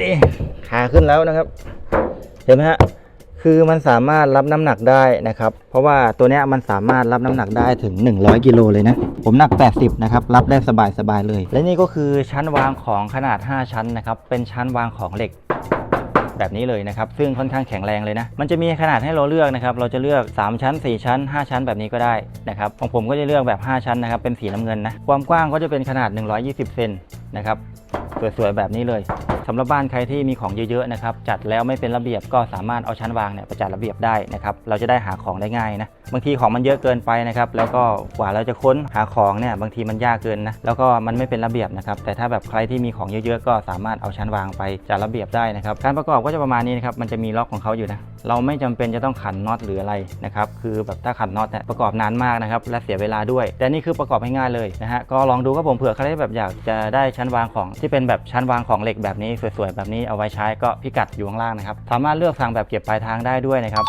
นี่ขาขึ้นแล้วนะครับ เห็นไหมฮะคือมันสามารถรับน้ำหนักได้นะครับ เพราะว่าตัวเนี้ยมันสามารถรับน้ำหนักได้ถึง 100 กิโลเลยนะ ผมหนัก 80 นะครับ รับได้สบายๆเลย และนี่ก็คือชั้นวางของขนาด 5 ชั้นนะครับ เป็นชั้นวางของเหล็กแบบนี้เลยนะครับ ซึ่งค่อนข้างแข็งแรงเลยนะ มันจะมีขนาดให้เราเลือกนะครับ เราจะเลือก 3 ชั้น 4 ชั้น 5 ชั้นแบบนี้ก็ได้นะครับ ของผมก็จะเลือกแบบ 5 ชั้นนะครับ เป็นสีน้ำเงินนะ ความกว้างก็จะเป็นขนาด 120 เซนนะครับ สวยๆแบบนี้เลย สำหรับบ้านใครที่มีของเยอะๆนะครับจัดแล้วไม่เป็นระเบียบก็สามารถเอาชั้นวางเนี่ยไปจัดระเบียบได้นะครับเราจะได้หาของได้ง่ายนะบางทีของมันเยอะเกินไปนะครับแล้วก็กว่าเราจะค้นหาของเนี่ยบางทีมันยากเกินนะแล้วก็มันไม่เป็นระเบียบนะครับแต่ถ้าแบบใครที่มีของเยอะๆก็สามารถเอาชั้นวางไปจัดระเบียบได้นะครับการประกอบก็จะประมาณนี้นะครับมันจะมีล็อกของเขาอยู่นะเราไม่จำเป็นจะต้องขันน็อตหรืออะไรนะครับคือแบบถ้าขันน็อตเนี่ยประกอบนานมากนะครับและเสียเวลาด้วย แต่นี่คือประกอบง่ายเลยนะฮะก็ลองดูครับผมเผื่อใครที่แบบอยากจะได้ชั้นวางของที่เป็นแบบชั้นวางของเหล็กแบบนี้สวยๆ แบบนี้เอาไว้ใช้ก็พิกัดอยู่ข้างล่างนะครับ สามารถเลือกสั่งแบบเก็บปลายทางได้ด้วยนะครับ